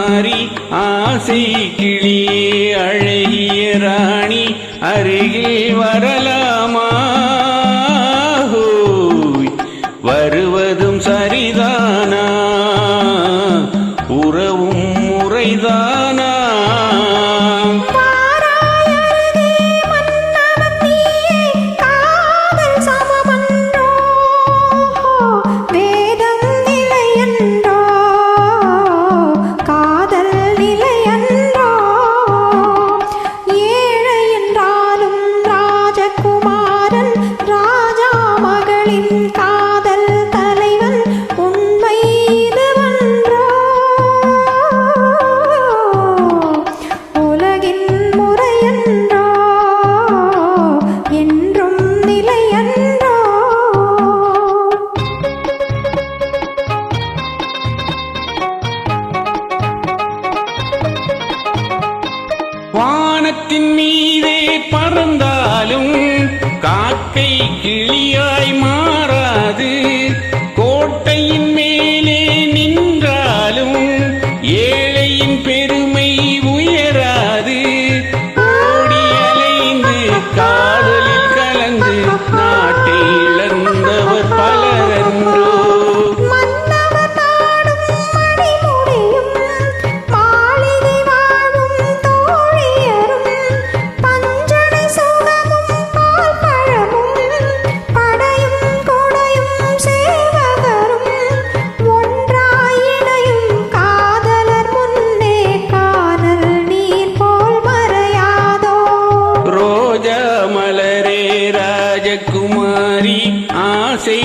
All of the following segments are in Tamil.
மாறி ஆசை கிளியே அழகிய ராணி அருகில் வரலாம்? வானத்தின் மீதே பறந்தாலும் காக்கை கிளியாய் மாறாது. கோட்டையின் மேல்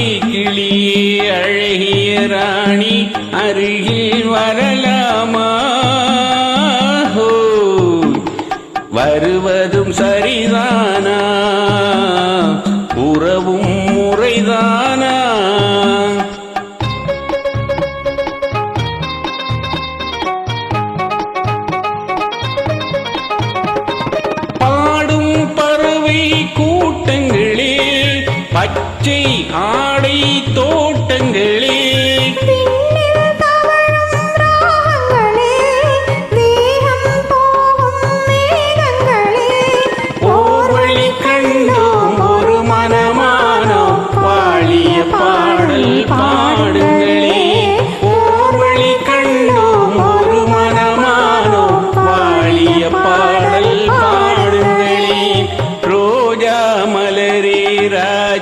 கிளியே அழகிய ராணி அருகில் வரலாமா? வருவதும் சரிதானா? உறவும் முறைதானா? பறவை கூட்டங்களில் பச்சை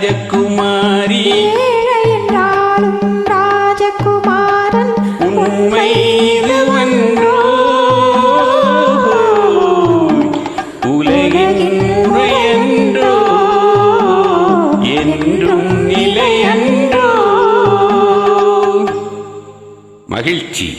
ராஜகுமாரி. என்றாலும் ராஜகுமாரன் உண்மை இதுவன்றோ? உலகின் முறையன்றோ என்றும் நிலையன்றோ? மகிழ்ச்சி.